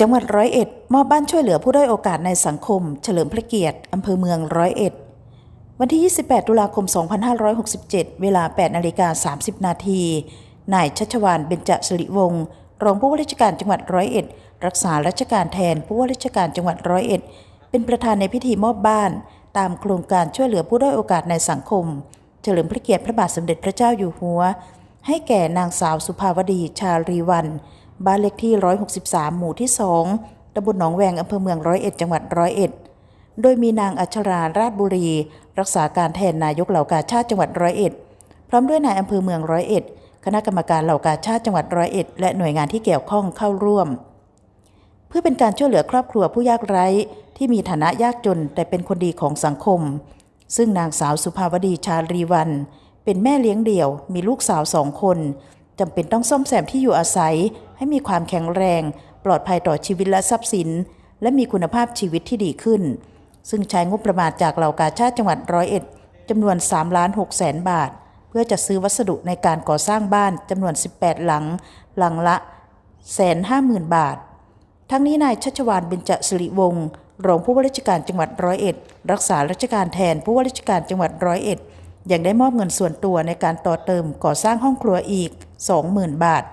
จังหวัดร้อยเอ็ด มอบบ้านช่วยเหลือผู้ด้อยโอกาสในสังคม เฉลิมพระเกียรติอำเภอเมืองร้อยเอ็ด วันที่ 28 ตุลาคม 2567 เวลา 8 นาฬิกา 30 นาที นายชัชวานเบญจสิริวงศ์รองผู้ว่าราชการจังหวัดร้อยเอ็ด รักษาราชการแทนผู้ว่าราชการจังหวัดร้อยเอ็ด เป็นประธานในพิธีมอบบ้าน ตามโครงการช่วยเหลือผู้ด้อยโอกาสในสังคม เฉลิมพระเกียรติพระบาทสมเด็จพระเจ้าอยู่หัว ให้แก่นางสาวสุภาวดีชาลีวัน บ้านเลขที่ 163 หมู่ที่ 2ตำบลหนองแวงอำเภอเมืองร้อยเอ็ดจังหวัดร้อยเอ็ดโดยมีนางอัชราราชบุรี รักษาการแทนนายกเหล่ากาชาติจังหวัดร้อยเอ็ดพร้อมด้วยนายอำเภอเมืองร้อยเอ็ดคณะกรรมการเหล่ากาชาติจังหวัดร้อยเอ็ดและหน่วยงานที่เกี่ยวข้องเข้าร่วม เพื่อเป็นการช่วยเหลือครอบครัวผู้ยากไร้ที่มีฐานะยากจนแต่เป็นคนดีของสังคม ซึ่งนางสาวสุภาวดีชาลีวัน เป็นแม่เลี้ยงเดี่ยว มีลูกสาวสองคนจำเป็นต้องซ่อมแซมที่อยู่อาศัย ให้มีความแข็งแรง ปลอดภัยต่อชีวิตและทรัพย์สิน และมีคุณภาพชีวิตที่ดีขึ้น ซึ่งใช้งบประมาณจากเหล่ากาชาติจังหวัดร้อยเอ็ดจำนวน3ล้าน6แสนบาท เพื่อจะซื้อวัสดุในการก่อสร้างบ้านจำนวน 18 หลัง หลังละแสนห้าหมื่นบาท ทั้งนี้นายชัชวานเบญจสิริวงศ์รองผู้ว่าราชการจังหวัดร้อยเอ็ดรักษาราชการแทนผู้ว่าราชการจังหวัดร้อยเอ็ด ยังได้มอบเงินส่วนตัวในการต่อเติมก่อสร้างห้องครัวอีก 20,000 บาท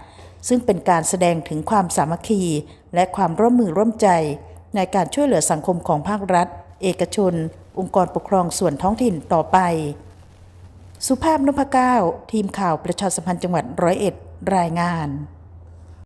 ซึ่งเป็นการแสดงถึงความสามัคคี และความร่วมมือร่วมใจ ในการช่วยเหลือสังคมของภาครัฐ เอกชน องค์กรปกครองส่วนท้องถิ่นต่อไป สุภาพนพเก้า ทีมข่าวประชาสัมพันธ์จังหวัดร้อยเอ็ดรายงาน